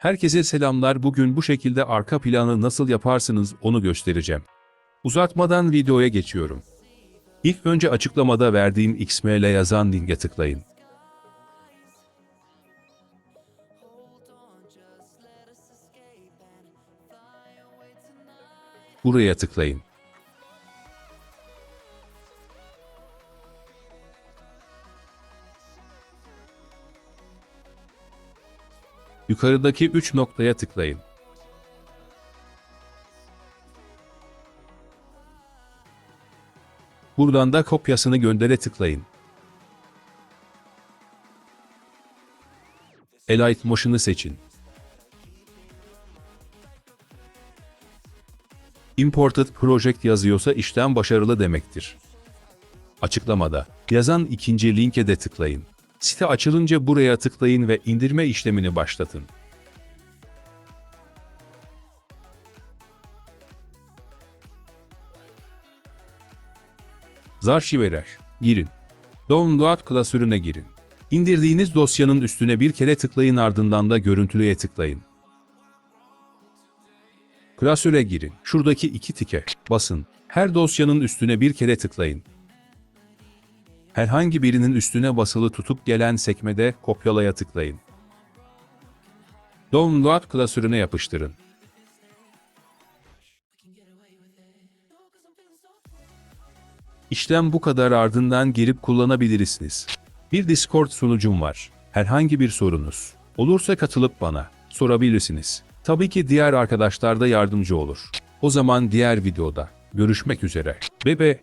Herkese selamlar. Bugün bu şekilde arka planı nasıl yaparsınız onu göstereceğim. Uzatmadan videoya geçiyorum. İlk önce açıklamada verdiğim XML yazan linke tıklayın. Buraya tıklayın. Yukarıdaki 3 noktaya tıklayın. Buradan da kopyasını göndere tıklayın. Elite Motion'ı seçin. Imported Project yazıyorsa işlem başarılı demektir. Açıklamada yazan ikinci linke de tıklayın. Site açılınca buraya tıklayın ve indirme işlemini başlatın. Zarşiveler. Girin. Download klasörüne girin. İndirdiğiniz dosyanın üstüne bir kere tıklayın ardından da görüntülüye tıklayın. Klasöre girin. Şuradaki iki tike basın. Her dosyanın üstüne bir kere tıklayın. Herhangi birinin üstüne basılı tutup gelen sekmede kopyalaya tıklayın. Download klasörüne yapıştırın. İşlem bu kadar ardından girip kullanabilirsiniz. Bir Discord sunucum var. Herhangi bir sorunuz olursa katılıp bana sorabilirsiniz. Tabii ki diğer arkadaşlar da yardımcı olur. O zaman diğer videoda görüşmek üzere. Bebe